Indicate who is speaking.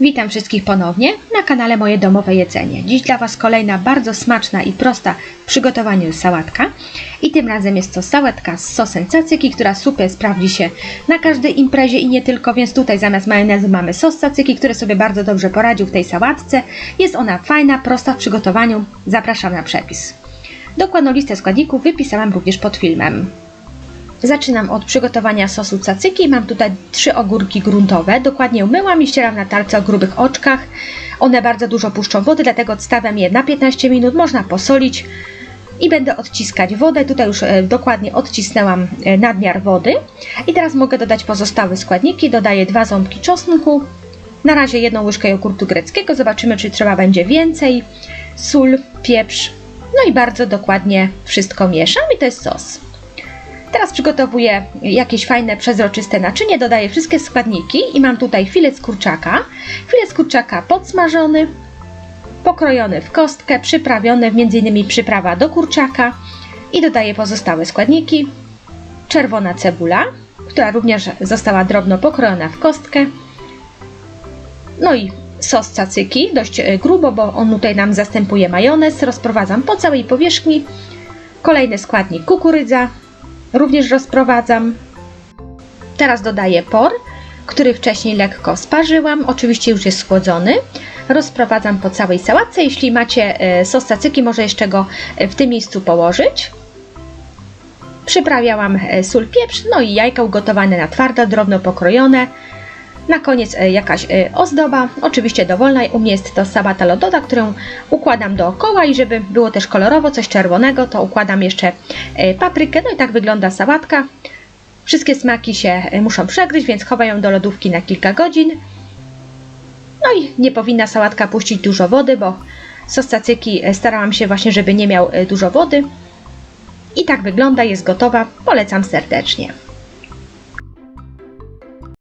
Speaker 1: Witam wszystkich ponownie na kanale Moje Domowe Jedzenie. Dziś dla Was kolejna bardzo smaczna i prosta w przygotowaniu sałatka. I tym razem jest to sałatka z sosem cacyki, która super sprawdzi się na każdej imprezie i nie tylko, więc tutaj zamiast majonezu mamy sos cacyki, który sobie bardzo dobrze poradził w tej sałatce. Jest ona fajna, prosta w przygotowaniu. Zapraszam na przepis. Dokładną listę składników wypisałam również pod filmem. Zaczynam od przygotowania sosu cacyki. Mam tutaj trzy ogórki gruntowe. Dokładnie umyłam i ścieram na tarce o grubych oczkach. One bardzo dużo puszczą wody, dlatego odstawiam je na 15 minut. Można posolić i będę odciskać wodę. Tutaj już e, dokładnie odcisnęłam e, nadmiar wody. I teraz mogę dodać pozostałe składniki. Dodaję dwa ząbki czosnku. Na razie jedną łyżkę jogurtu greckiego. Zobaczymy, czy trzeba będzie więcej. Sól, pieprz. No i bardzo dokładnie wszystko mieszam i to jest sos. Teraz przygotowuję jakieś fajne, przezroczyste naczynie, dodaję wszystkie składniki i mam tutaj filet z kurczaka. Filet z kurczaka podsmażony, pokrojony w kostkę, przyprawiony, m.in. przyprawa do kurczaka i dodaję pozostałe składniki. Czerwona cebula, która również została drobno pokrojona w kostkę. No i sos cacyki, dość e, grubo, bo on tutaj nam zastępuje majonez. Rozprowadzam po całej powierzchni. Kolejny składnik kukurydza, również rozprowadzam. Teraz dodaję por, który wcześniej lekko sparzyłam, oczywiście już jest schłodzony. Rozprowadzam po całej sałatce. Jeśli macie e, sos cacyki, może jeszcze go e, w tym miejscu położyć. Przyprawiałam e, sól, pieprz, no i jajka ugotowane na twardo, drobno pokrojone. Na koniec e, jakaś e, ozdoba, oczywiście dowolna. U mnie jest to sabata lodowa, którą układam dookoła i żeby było też kolorowo, coś czerwonego, to układam jeszcze e, paprykę. No i tak wygląda sałatka. Wszystkie smaki się muszą przegryźć, więc chowam ją do lodówki na kilka godzin. No i nie powinna sałatka puścić dużo wody, bo sos cacyki e, starałam się właśnie, żeby nie miał dużo wody. I tak wygląda, jest gotowa. Polecam serdecznie.